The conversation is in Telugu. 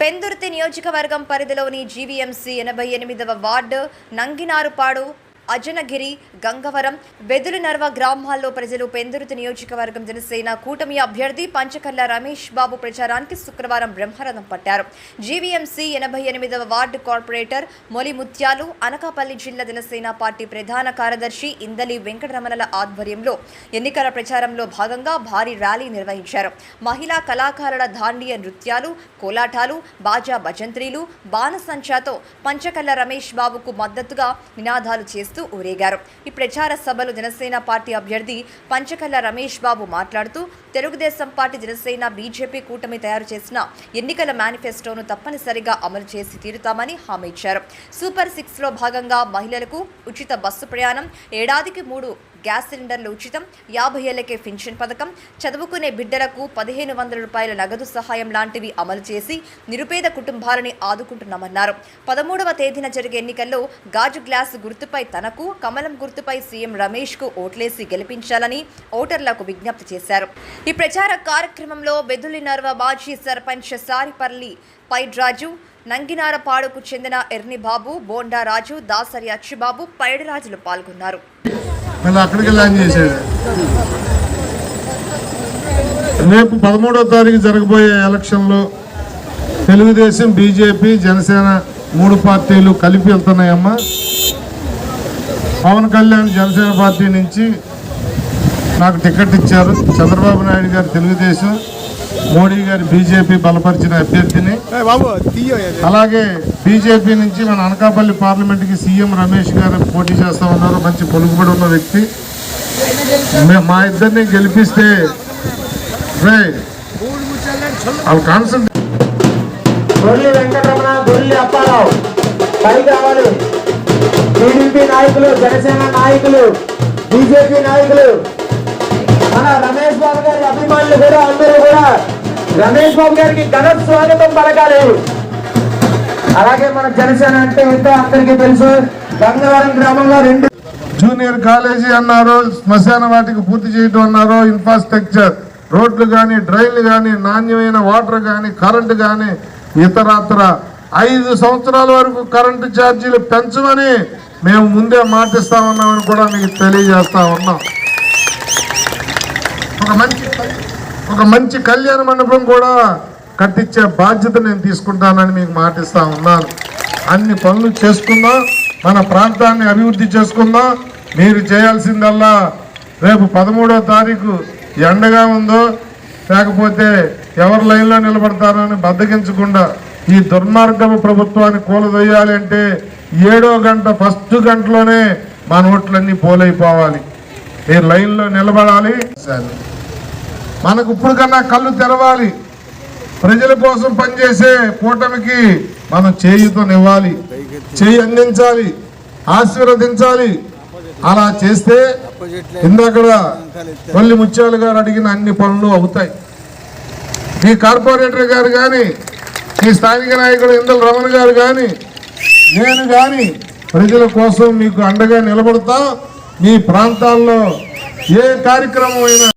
పెందుర్తి నియోజకవర్గం పరిధిలోని జీవీఎంసీ ఎనభై ఎనిమిదవ వార్డు నంగినారుపాడు అజనగిరి గంగవరం బెదులునర్వ గ్రామాల్లో ప్రజలు పెందురుతి నియోజకవర్గం జనసేన కూటమి అభ్యర్థి పంచకర్ల రమేష్ బాబు ప్రచారానికి శుక్రవారం బ్రహ్మరథం పట్టారు. జీవీఎంసీ ఎనభై ఎనిమిదవ వార్డు కార్పొరేటర్ మొలి ముత్యాలు అనకాపల్లి జిల్లా జనసేన పార్టీ ప్రధాన కార్యదర్శి ఇందలి వెంకటరమణల ఆధ్వర్యంలో ఎన్నికల ప్రచారంలో భాగంగా భారీ ర్యాలీ నిర్వహించారు. మహిళా కళాకారుల దాండియ నృత్యాలు కోలాటాలు బాజా భజంత్రీలు బాణసంచాతో పంచకల్ల రమేష్ బాబుకు మద్దతుగా నినాదాలు చేస్తూ ఊరేగారు. ఈ ప్రచార సభలో జనసేన పార్టీ అభ్యర్థి పంచకల్ల రమేష్ బాబు మాట్లాడుతూ తెలుగుదేశం పార్టీ జనసేన బీజేపీ కూటమి తయారు చేసిన ఎన్నికల మేనిఫెస్టోను తప్పనిసరిగా అమలు చేసి తీరుతామని హామీ ఇచ్చారు. సూపర్ సిక్స్లో భాగంగా మహిళలకు ఉచిత బస్సు ప్రయాణం ఏడాదికి మూడు గ్యాస్ సిలిండర్లు ఉచితం యాభై ఏళ్ళకే పెన్షన్ పథకం చదువుకునే బిడ్డలకు పదిహేను వందల రూపాయల నగదు సహాయం లాంటివి అమలు చేసి నిరుపేద కుటుంబాలని ఆదుకుంటున్నామన్నారు. పదమూడవ తేదీన జరిగే ఎన్నికల్లో గాజు గ్లాస్ గుర్తుపై తనకు కమలం గుర్తుపై సీఎం రమేష్కు ఓట్లేసి గెలిపించాలని ఓటర్లకు విజ్ఞప్తి చేశారు. ఈ ప్రచార కార్యక్రమంలో బెదులినర్వ మాజీ సర్పంచ్ సారిపల్లి పైడ్రాజు నంగినారపాడుకు చెందిన ఎర్నిబాబు బోండా రాజు దాసరి అచ్చిబాబు పైడిరాజులు పాల్గొన్నారు. మళ్ళీ అక్కడికి ల్యాండ్ చేశాడు రేపు పదమూడో తారీఖు జరగబోయే ఎలక్షన్లో తెలుగుదేశం బీజేపీ జనసేన మూడు పార్టీలు కలిపి వెళ్తున్నాయమ్మా. పవన్ కళ్యాణ్ జనసేన పార్టీ నుంచి నాకు టికెట్ ఇచ్చారు. చంద్రబాబు నాయుడు గారు తెలుగుదేశం. మోడీ గారు బీజేపీ బలపరిచిన అభ్యర్థిని. బాబు తీయో అలాగే బీజేపీ నుంచి మన అనకాపల్లి పార్లమెంట్కి సీఎం రమేష్ గారు పోటీ చేస్తా ఉన్నారు. మంచి పొలుగుబడి ఉన్న వ్యక్తి. మే- మా ఇద్దరిని గెలిపిస్తే వాళ్ళు కాన్సెంట్ గొల్లి వెంకటరమణ గొల్లి అప్పారావు. పైకి రావాలి టీడీపీ నాయకులు జనసేన నాయకులు బీజేపీ నాయకులు. మన రమేష్ బాబు గారి అభిమానులు కూడా అందరూ కూడా రమేష్ బాబు గారికి ఘన స్వాగతం పలకాలి. అలాగే మన జనసేన అంటే ఏంటో అందరికీ తెలుసు. గంగవరం గ్రామంలో రెండు జూనియర్ కాలేజీ అన్నారు శ్మశాన వాటికి పూర్తి చేయడం అన్నారు ఇన్ఫ్రాస్ట్రక్చర్ రోడ్లు కానీ డ్రైన్లు కానీ నాణ్యమైన వాటర్ కానీ కరెంటు కానీ ఇతరత్ర. ఐదు సంవత్సరాల వరకు కరెంటు ఛార్జీలు పెంచమని మేము ముందే మాటిస్తా ఉన్నామని కూడా మీకు తెలియజేస్తా ఉన్నాం. ఒక మంచి ఒక మంచి కళ్యాణ మండపం కూడా కట్టించే బాధ్యత నేను తీసుకుంటానని మీకు మాటిస్తా ఉన్నాను అన్ని పనులు చేసుకుందాం మన ప్రాంతాన్ని అభివృద్ధి చేసుకుందాం. మీరు చేయాల్సిందల్లా రేపు పదమూడో తారీఖు ఎండగా ఉందో లేకపోతే ఎవరు లైన్లో నిలబడతారో అని బద్దగించకుండా ఈ దుర్మార్గపు ప్రభుత్వాన్ని కూలదొయ్యాలి అంటే ఏడో గంట ఫస్ట్ గంటలోనే మన ఓట్లన్నీ పోలైపోవాలి. మీరు లైన్లో నిలబడాలి. మనకు ఇప్పుడు కన్నా కళ్ళు తెరవాలి. ప్రజల కోసం పనిచేసే కూటమికి మనం చేయుతనివ్వాలి చేయి అందించాలి. ఆశీర్వదించాలి. అలా చేస్తే ఇందాక కొల్లి ముత్యాలు గారు అడిగిన అన్ని పనులు అవుతాయి. మీ కార్పొరేటర్ గారు కానీ మీ స్థానిక నాయకుడు ఇందల రమణ గారు కానీ నేను కానీ ప్రజల కోసం మీకు అండగా నిలబడతా మీ ప్రాంతాల్లో ఏ కార్యక్రమం అయినా